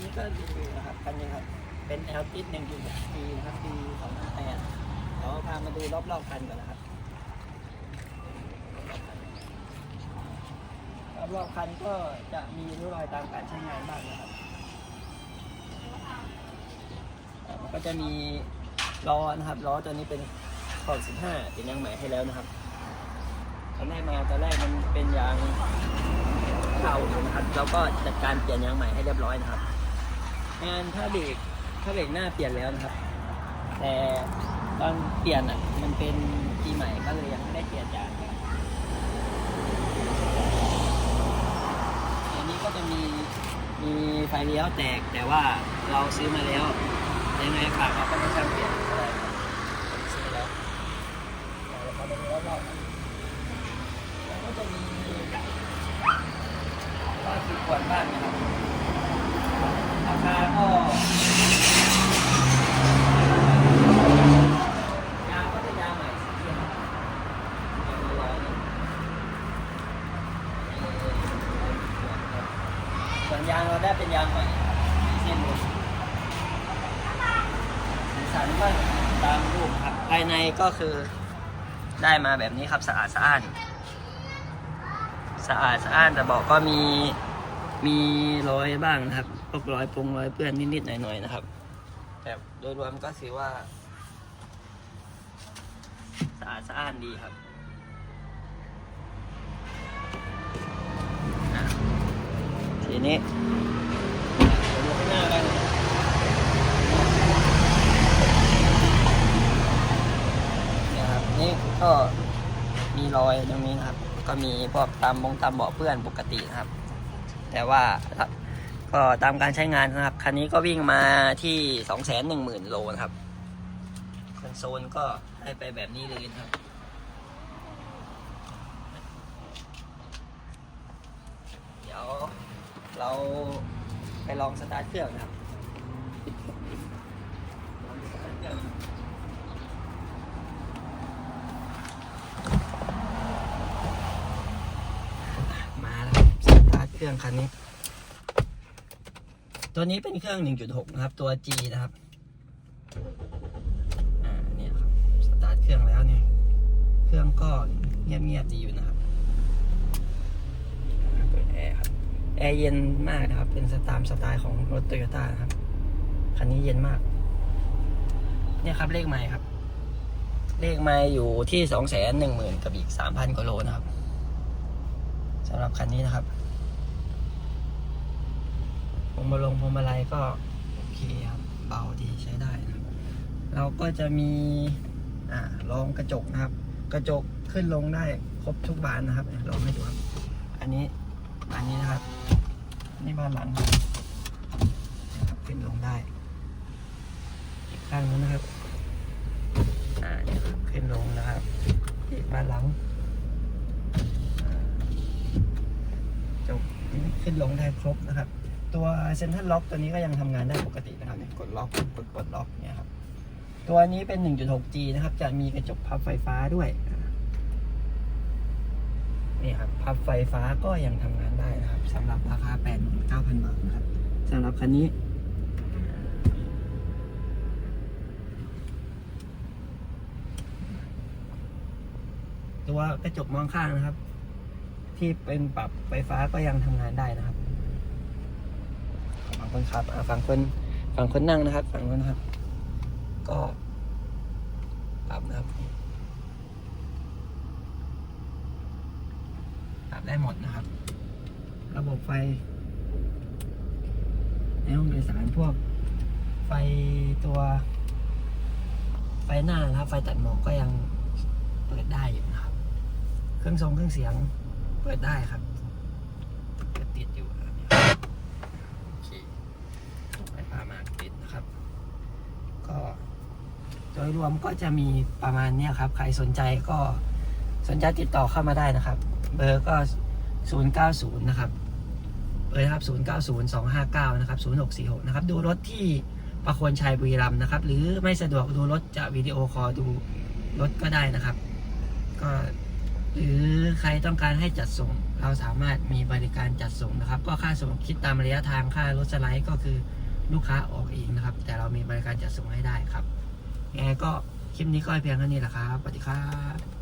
นนี้ก็รีวิวนะครับคันนี้ครับ เป็น L ติด1.6ปีนะครับปี2008เดี๋ยวพามาดูรอบๆคันก่อนนะครับ รอบๆคันก็จะมีริ้วรอยตามการใช้งานบ้างนะครับ ก็จะมีล้อนะครับล้อตัวนี้เป็นขอบ15เป็นยางใหม่ให้แล้วนะครับตอนแรกมาตอนแรกมันเป็นยางเก่าอยู่นะครับเราก็จัดการเปลี่ยนยางใหม่ให้เรียบร้อยนะครับ งานถ้าเบรกถ้าเบรกหน้าเปลี่ยนแล้วนะครับ แต่ตอนเปลี่ยนอะ มันเป็นปีใหม่ก็เลยยังไม่ได้เปลี่ยนยางนอันนี้ก็จะมีมีไฟเลี้ยวแตกแต่ว่าเราซื้อมาแล้วยังไงฝากเราก็ไม่ช่างเปลี่ยนอะไรครับผมซื้อแล้วเดี๋ยวเราไปดูรอบๆกันแล้วก็จะมีก็คือขวดบ้านนะครับ คาก็ยางก็จะยางใหม่สีเขียวยางร้อยนะส่วนยางเราได้เป็นยางใหม่เส้นเลยสีสันก็ตามรูปครับภายในก็คือได้มาแบบนี้ครับสะอาดสะอ้านสะอาดสะอ้านแต่บอกก็มีมีรอยบ้างนะครับ พวกรอยปงรอยเปื้อนนิดๆหน่อยๆนะครับ แต่โดยรวมก็ถือว่าสะอาดสะอ้านดีครับทีนี้นะครับนี่ก็มีรอยตรงนี้นะครับ ก็มีพวกตามบงตามเบาะเปื้อนปกตินะครับ แต่ว่า ก็ตามการใช้งานนะครับ คันนี้ก็วิ่งมาที่สองแสนหนึ่งหมื่นโลนะครับคอนโซลก็ให้ไปแบบนี้เลยนะครับ เดี๋ยวเราไปลองสตาร์ทเครื่องนะครับมาแล้วสตาร์ทเครื่องคันนี้ ตัวนี้เป็นเครื่อง 1.6 นะครับ ตัว G นะครับ อ่า เนี่ยครับ สตาร์ทเครื่องแล้วเนี่ย เครื่องก็เงียบๆดีอยู่นะครับเปิดแอร์ครับ แอร์เย็นมากนะครับ เป็นสไตล์สไตล์ของรถโตโยต้านะครับ คันนี้เย็นมาก เนี่ยครับเลขไมล์ครับ เลขไมล์อยู่ที่สองแสนหนึ่งหมื่นกับอีกสามพันกว่าโลนะครับสำหรับคันนี้นะครับ งมาลงพวงมาลัยก็โอเคครับเบาดีใช้ได้นะครับเราก็จะมีอ่ารองกระจกนะครับ กระจกขึ้นลงได้ครบทุกบานนะครับลองให้ดูครับ อันนี้อันนี้นะครับนี่บ้านหลังครับนะครับขึ้นลงได้อีกข้างนู้นนะครับอ่าขึ้นลงนะครับอีกบ้านหลังจบขึ้นลงได้ครบนะครับ ตัวเซ็นทรัลล็อกตัวนี้ก็ยังทำงานได้ปกตินะครับกดล็อกกดกดล็อกเนี่ยครับตัวนี้เป็น 1.6G นะครับ จะมีกระจกพับไฟฟ้าด้วยนี่ครับพับไฟฟ้าก็ยังทำงานได้นะครับสำหรับราคา 89,000 บาทนะครับสำหรับคันนี้ตัวกระจกมองข้างนะครับ ที่เป็นปรับไฟฟ้าก็ยังทำงานได้นะครับ ฝั่งคนขับฝั่งคนฝั่งคนนั่งนะครับ ฝั่งคนนะครับ ก็ปรับนะครับปรับได้หมดนะครับ ระบบไฟในห้องโดยสารพวก ไฟตัว ไฟหน้านะครับ ไฟตัดหมอกก็ยังเปิดได้อยู่นะครับ เครื่องทรงเครื่องเสียงเปิดได้ครับเปิดติดอยู่ ดยรวมก็จะมีประมาณนี้ครับ ใครสนใจก็สนใจติดต่อเข้ามาได้นะครับ เบอร์ก็ 090 นะครับเบอร์ครับ 090259 นะครับ 0646 นะครับ ดูรถที่ประคนชัยบุรีรัมนะครับ หรือไม่สะดวกดูรถจะวิดีโอคอลดูรถก็ได้นะครับ ก็หรือใครต้องการให้จัดส่ง เราสามารถมีบริการจัดส่งนะครับ ก็ค่าส่งคิดตามระยะทางค่ารถสไลด์ก็คือลูกค้าออกเองนะครับ แต่เรามีบริการจัดส่งให้ได้ครับ ยังไงก็คลิปนี้ก็เพียงเท่านี้แหละครับสวัสดีครับ